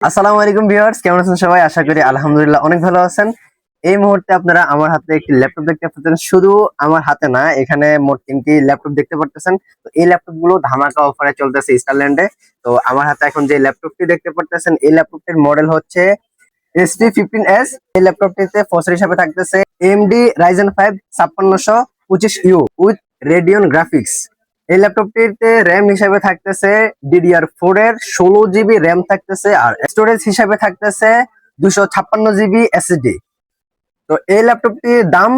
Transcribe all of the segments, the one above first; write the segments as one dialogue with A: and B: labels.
A: আসসালামু আলাইকুম ভিউয়ার্স, কেমন আছেন সবাই? আশা করি আলহামদুলিল্লাহ অনেক ভালো আছেন। এই মুহূর্তে আপনারা আমার হাতে একটি ল্যাপটপ দেখতে পাচ্ছেন। শুধু আমার হাতে না, এখানে মোট তিনটি ল্যাপটপ দেখতে পাচ্ছেন তো এই ল্যাপটপগুলো ধামাকা অফারে চলতেছে স্টারল্যান্ডে তো আমার হাতে এখন যে ল্যাপটপটি দেখতে পাচ্ছেন এই ল্যাপটপটির মডেল হচ্ছে এসটি ফিফটিন এস এই ল্যাপটপটিতে প্রসেসর হিসাবে থাকতেছে এমডি রাইজেন ফাইভ ছাপ্পান্নশো পঁচিশ ইউ উইথ রেডিয়ন গ্রাফিক্স এই ল্যাপটপটিতে র্যাম হিসাবে থাকতেছে ডিডিআর ফোর এর ষোলো জিবি র্যাম থাকতেছে আর স্টোরেজ হিসাবে থাকতেছে দুশো ছাপ্পান্ন জিবি এসএসডি তো এই ল্যাপটপটির দাম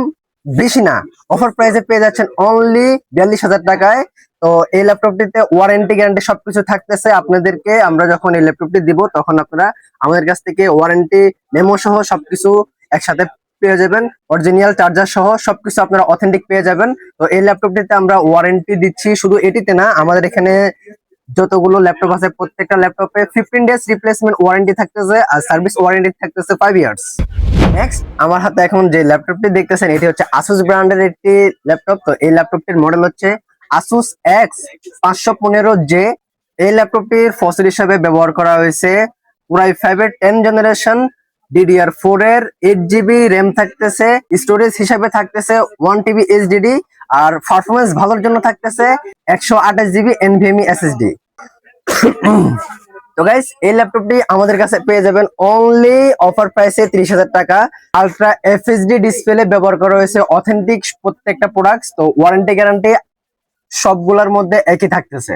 A: বেশি না অফার প্রাইসে পেয়ে যাচ্ছেন অনলি বিয়াল্লিশ হাজার টাকায়। তো এই ল্যাপটপটিতে ওয়ারেন্টি গ্যারান্টি সবকিছু থাকতেছে আপনাদেরকে। আমরা যখন এই ল্যাপটপটি দিব, তখন আপনারা আমাদের কাছ থেকে ওয়ারেন্টি মেমো সহ সবকিছু একসাথে পেয়ে যাবেন। অরিজিনাল চার্জার সহ সবকিছু আপনারা অথেন্টিক পেয়ে যাবেন। তো এই ল্যাপটপটিতে আমরা ওয়ারেন্টি দিচ্ছি। শুধু এটিতে না, আমাদের এখানে যতগুলো ল্যাপটপ আছে, প্রত্যেকটা ল্যাপটপে ফিফটিন ডেজ রিপ্লেসমেন্ট ওয়ারেন্টি থাকতেছে আর সার্ভিস ওয়ারেন্টি থাকতেছে ফাইভ ইয়ার্স নেক্সট আমার হাতে এখন যে ল্যাপটপটি দেখতেছেন, এটি হচ্ছে আসুস ব্র্যান্ডের একটি ল্যাপটপ তো এই ল্যাপটপটির মডেল হচ্ছে আসুস এক্স পাঁচশো পনেরো জে এই ল্যাপটপটির ফসিল হিসাবে ব্যবহার করা হয়েছে। পুরাই ফাইভের টেন জেনারেশন ডিডিআর এর এইট জিবি র্যাম থাকতেছে স্টোরেজ হিসাবে থাকতেছে ওয়ান টিবি এইচডিডি আর পারফরমেন্স ভালোর জন্য থাকতেছে একশো আঠাশ জিবি এনভিএমই এসএসডি তো গাইস এই ল্যাপটপটি আমাদের কাছে পেয়ে যাবেন অনলি অফার প্রাইসে ত্রিশ হাজার টাকা। আলট্রা এফএসডি ডিসপ্লে ব্যবহার করা হয়েছে অথেন্টিক প্রত্যেকটা প্রোডাক্টস তো ওয়ারেন্টি গ্যারান্টি সবগুলোর মধ্যে একই থাকতেছে।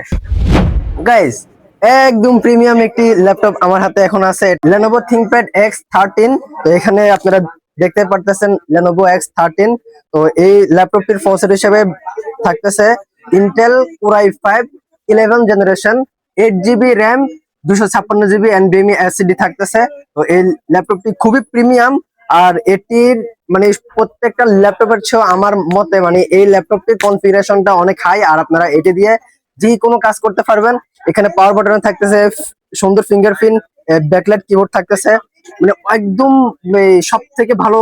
A: গাইস একদম প্রিমিয়াম একটি ল্যাপটপ আমার হাতে এখন আছে Lenovo ThinkPad X13 তো এখানে আপনারা দেখতে পারতেছেন Lenovo X13 তো এই ল্যাপটপটির প্রসেসর হিসেবে থাকতেছে Intel Core i5 11 generation 8 GB RAM দুশো ছাপ্পান্ন জিবি এনভিএমই এসএসডি থাকতেছে। তো এই ল্যাপটপটি খুবই প্রিমিয়াম আর এটির মানে প্রত্যেকটা ল্যাপটপের চেয়েও আমার মতে মানে এই ল্যাপটপটির কনফিগারেশনটা অনেক হাই আর আপনারা এটি দিয়ে যে কোনো কাজ করতে পারবেন। এখানে পাওয়ার বাটন থাকতেছে সুন্দর ফিঙ্গারপ্রিন্ট ব্যাকলাইট কিবোর্ড থাকতেছে। মানে একদম সব থেকে ভালো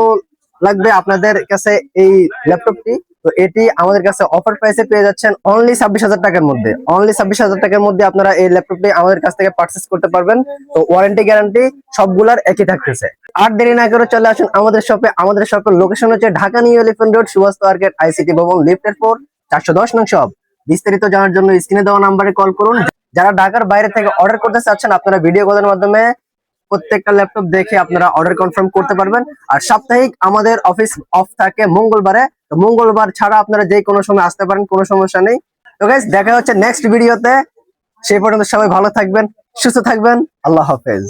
A: লাগবে আপনাদের কাছে এই ল্যাপটপটি তো এটি আমাদের কাছে অফার প্রাইসে পেয়ে যাচ্ছেন অনলি ছাব্বিশ হাজার টাকার মধ্যে। অনলি ছাব্বিশ হাজার টাকার মধ্যে আপনারা এই ল্যাপটপটি আমাদের কাছ থেকে পারচেস করতে পারবেন। তো ওয়ারেন্টি গ্যারান্টি সবগুলার একই থাকতেছে। আর দেরি না করে চলে আসুন আমাদের শপে আমাদের শপের লোকেশন হচ্ছে Dhaka new Elephant road Subhash market ICT Bhaban লিফটের ফোর চারশো দশ নং শপ বিস্তারিত জানার জন্য স্ক্রিনে দেওয়া নাম্বারে কল করুন। যারা ঢাকার বাইরে থেকে অর্ডার করতে চাচ্ছেন, আপনারা ভিডিও কলের মাধ্যমে প্রত্যেকটা ল্যাপটপ দেখে আপনারা অর্ডার কনফার্ম করতে পারবেন। আর সাপ্তাহিক আমাদের অফিস অফ থাকে মঙ্গলবারে। তো মঙ্গলবার ছাড়া আপনারা যে কোনো সময় আসতে পারেন, কোনো সমস্যা নেই। তো গাইস দেখা হচ্ছে নেক্সট ভিডিওতে সেই পর্যন্ত সবাই ভালো থাকবেন, সুস্থ থাকবেন। আল্লাহ হাফেজ।